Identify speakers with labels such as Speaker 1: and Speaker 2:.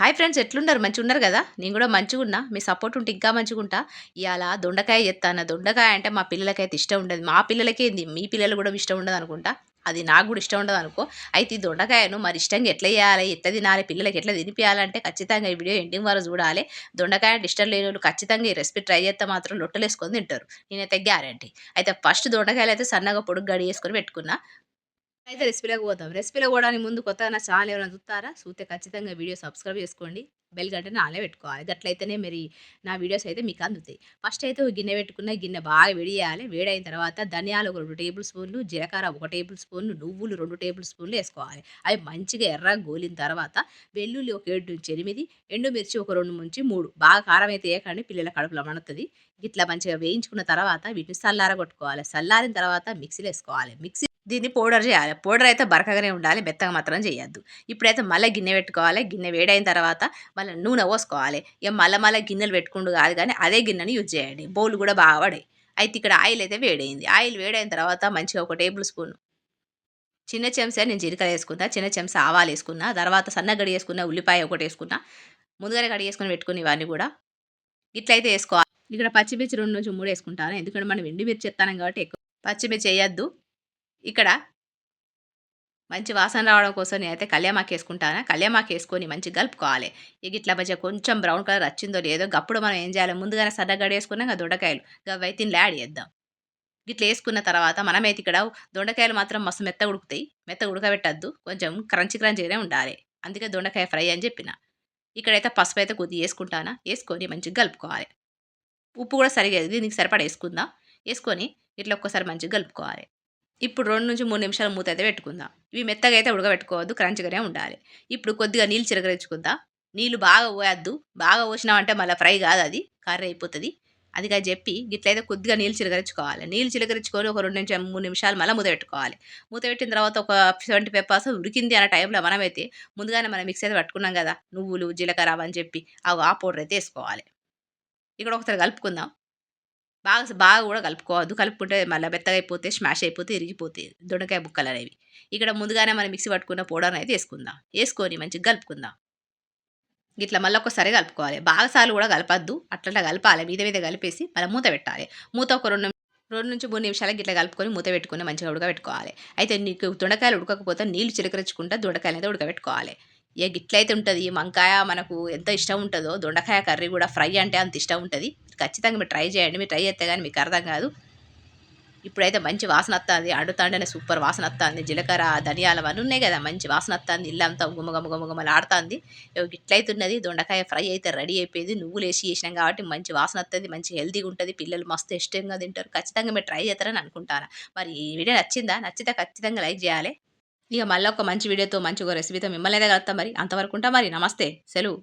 Speaker 1: Hi friends ఎట్లున్నారు? మంచిగా ఉన్నారు కదా? నేను కూడా మంచిగా ఉన్నా మీ సపోర్ట్ ఉంటే ఇంకా మంచిగా ఉంటా ఇవాళ దొండకాయ చెప్తాను దొండకాయ అంటే మా పిల్లలకైతే ఇష్టం ఉండదు. మా పిల్లలకి ఏంది? మీ పిల్లలు కూడా ఇష్టం ఉండదు అనుకుంటా అది నాకు కూడా ఇష్టం ఉండదు అనుకో అయితే ఈ దొండకాయను మరి ఇష్టంగా ఎట్లా చేయాలి? ఎట్లా తినాలి? పిల్లలకి ఎట్లా తినిపించాలంటే ఖచ్చితంగా ఈ వీడియో ఎండింగ్ వరకు చూడాలి. దొండకాయ అంటే ఇష్టం లేని వాళ్ళు ఖచ్చితంగా ఈ రెసిపీ ట్రై చేస్తే మాత్రం లొట్టలేసుకొని తింటారు. నేనైతే గ్యారంటీ. అయితే ఫస్ట్ దొండకాయలు అయితే సన్నగా పొడుగు గడి వేసుకొని పెట్టుకున్నా. అయితే రెసిపీలోకి పోతాం రెసిపీలో పోవడానికి ముందు కొత్తగా నా ఛానల్ ఏమైనా చూస్తారా? చూస్తే ఖచ్చితంగా వీడియో సబ్స్క్రైబ్ చేసుకోండి. బెల్ గంటనే ఆనే పెట్టుకోవాలి. గట్లయితేనే మరి నా వీడియోస్ అయితే మీకు అందుతాయి. ఫస్ట్ అయితే ఒక గిన్నె పెట్టుకున్న గిన్నె బాగా వేడి వేయాలి వేడి వేడైన తర్వాత ధనియాలు ఒక రెండు టేబుల్ స్పూన్లు జీలకర్ర ఒక టేబుల్ స్పూన్లు నువ్వులు రెండు టేబుల్ స్పూన్లు వేసుకోవాలి. అవి మంచిగా ఎర్ర గోలిన తర్వాత వెల్లుల్లి ఒక ఏడు నుంచి ఎనిమిది ఎండుమిర్చి ఒక రెండు నుంచి మూడు. బాగా కారం అయితే వేయకండి. పిల్లల కడుపులో మణుతుంది ఇట్లా మంచిగా వేయించుకున్న తర్వాత వీటిని సల్లార కొట్టుకోవాలి సల్లారిన తర్వాత మిక్సీలో వేసుకోవాలి. మిక్సీ దీన్ని పౌడర్ చేయాలి. పౌడర్ అయితే బరకగానే ఉండాలి మెత్తగా మాత్రం చేయొద్దు. ఇప్పుడైతే మళ్ళీ గిన్నె పెట్టుకోవాలి. గిన్నె వేడైన తర్వాత మళ్ళీ నూనె పోసుకోవాలి. ఇక మళ్ళీ మళ్ళీ గిన్నెలు పెట్టుకుంటూ కాదు కానీ అదే గిన్నెని యూజ్ చేయండి. బౌల్ కూడా బాగా పడాయి. అయితే ఇక్కడ ఆయిల్ అయితే వేడైంది. ఆయిల్ వేడైన తర్వాత మంచిగా ఒక టేబుల్ స్పూన్ చిన్న చెంచా నేను జీలకర్ర వేసుకున్నా చిన్న చెంచా ఆవాలు వేసుకున్నా తర్వాత సన్నగడి వేసుకున్న ఉల్లిపాయ ఒకటి వేసుకున్నా ముందుగానే కడిగి వేసుకుని పెట్టుకుని ఇవన్నీ కూడా ఇట్లయితే వేసుకోవాలి. ఇక్కడ పచ్చిమిర్చి రెండు నుంచి మూడు వేసుకుంటాను. ఎందుకంటే మనం ఎండి మిర్చి ఎత్తాను కాబట్టి ఎక్కువ. పచ్చిమిర్చి వేయద్దు. ఇక్కడ మంచి వాసన రావడం కోసం నేనైతే కళ్యామాకు వేసుకుంటాను? కళ్యామాకు వేసుకొని మంచిగా కలుపుకోవాలి ఇక ఇట్లా మంచిగా కొంచెం బ్రౌన్ కలర్ వచ్చిందో లేదో గప్పుడు మనం ఏం చేయాలి? ముందుగానే సన్నగడ్డ వేసుకున్నాక దొండకాయలు. అయితే యాడ్ చేద్దాం. ఇట్లా వేసుకున్న తర్వాత మనమైతే ఇక్కడ దొండకాయలు మాత్రం మస్తు మెత్త ఉడుకుతాయి. మెత్త ఉడకబెట్టద్దు. కొంచెం క్రంచి క్రంచిగానే ఉండాలి. అందుకే దొండకాయ ఫ్రై అని చెప్పిన. ఇక్కడైతే పసుపు అయితే కొద్దిగా వేసుకుంటానా? వేసుకొని మంచిగా కలుపుకోవాలి ఉప్పు కూడా సరిగా దీనికి సరిపడా వేసుకుందాం. వేసుకొని ఇట్లా ఒక్కసారి మంచిగా కలుపుకోవాలి ఇప్పుడు రెండు నుంచి మూడు నిమిషాలు మూత అయితే పెట్టుకుందాం. ఇవి మెత్తగా అయితే ఉడకబెట్టుకోవద్దు క్రంచిగానే ఉండాలి. ఇప్పుడు కొద్దిగా నీళ్ళు చిరగరించుకుందాం. నీళ్ళు బాగా పోయద్దు. బాగా పోసినామంటే మళ్ళీ ఫ్రై కాదు అది కర్రీ అయిపోతుంది. అదిగా చెప్పి గిట్లయితే కొద్దిగా నీళ్ళు చిలకరించుకోవాలి నీళ్ళు చిలకరించుకొని ఒక రెండు నుంచి మూడు నిమిషాలు మళ్ళీ మూత పెట్టుకోవాలి. మూత పెట్టిన తర్వాత ఒక సెవెంటీ పేపర్స్ ఉడికింది అనే టైంలో మనమైతే ముందుగానే మనం మిక్స్ అయితే పట్టుకున్నాం కదా నువ్వులు జీలకర్ర అని చెప్పి అవి ఆ పౌడర్ అయితే వేసుకోవాలి. ఇక్కడ ఒకసారి కలుపుకుందాం. బాగా బాగా కూడా కలుపుకోవద్దు. కలుపుకుంటే మళ్ళీ మెత్తగా అయిపోతే స్మాష్ అయిపోతే ఇరిగిపోతాయి దొండకాయ ముక్కలు అనేవి ఇక్కడ ముందుగానే మనం మిక్సీ పట్టుకున్న పౌడర్ అయితే వేసుకుందాం. వేసుకొని మంచిగా కలుపుకుందాం. ఇట్లా మళ్ళీ ఒకసారి కలుపుకోవాలి. బాగా సార్లు కూడా కలపద్దు. అట్లా కలపాలి. మీద మీద కలిపేసి మళ్ళీ మూత పెట్టాలి. మూత ఒక రెండు రెండు నుంచి మూడు నిమిషాలకి ఇట్లా కలుపుకొని మూత పెట్టుకుని మంచిగా ఉడకబెట్టుకోవాలి. అయితే నీకు దొండకాయలు ఉడకకపోతే నీళ్ళు చిలకరించుకుంటా దొండకాయలు అయితే ఉడకబెట్టుకోవాలి. ఇక గిట్లయితే ఉంటుంది వంకాయ మనకు ఎంత ఇష్టం ఉంటుందో దొండకాయ కర్రీ కూడా ఫ్రై అంటే అంత ఇష్టం ఉంటుంది. ఖచ్చితంగా మీరు ట్రై చేయండి మీరు ట్రై చేస్తే కానీ మీకు అర్థం కాదు. ఇప్పుడైతే మంచి వాసన వస్తుంది అడుగుతాంటేనే సూపర్ వాసన వస్తుంది. జీలకర్ర ధనియాలు అవన్నీ ఉన్నాయి కదా మంచి వాసన వస్తుంది. ఇల్లంతా గుమగమ గుమగుమలు ఆడుతుంది ఇట్లయితున్నది దొండకాయ ఫ్రై అయితే రెడీ అయిపోయింది. నువ్వులు వేసి చేసినాం కాబట్టి మంచి వాసన వస్తుంది మంచి హెల్తీగా ఉంటుంది. పిల్లలు మస్తు ఇష్టంగా తింటారు. ఖచ్చితంగా మీరు ట్రై చేస్తారని అనుకుంటాను. మరి ఈ వీడియో నచ్చిందా? నచ్చితే ఖచ్చితంగా లైక్ చేయాలి. ఇక మళ్ళీ ఒక మంచి వీడియోతో మంచి ఒక రెసిపీతో మిమ్మల్ని కలుగుతాం మరి. అంతవరకు ఉంటా మరి. నమస్తే. సెలవు.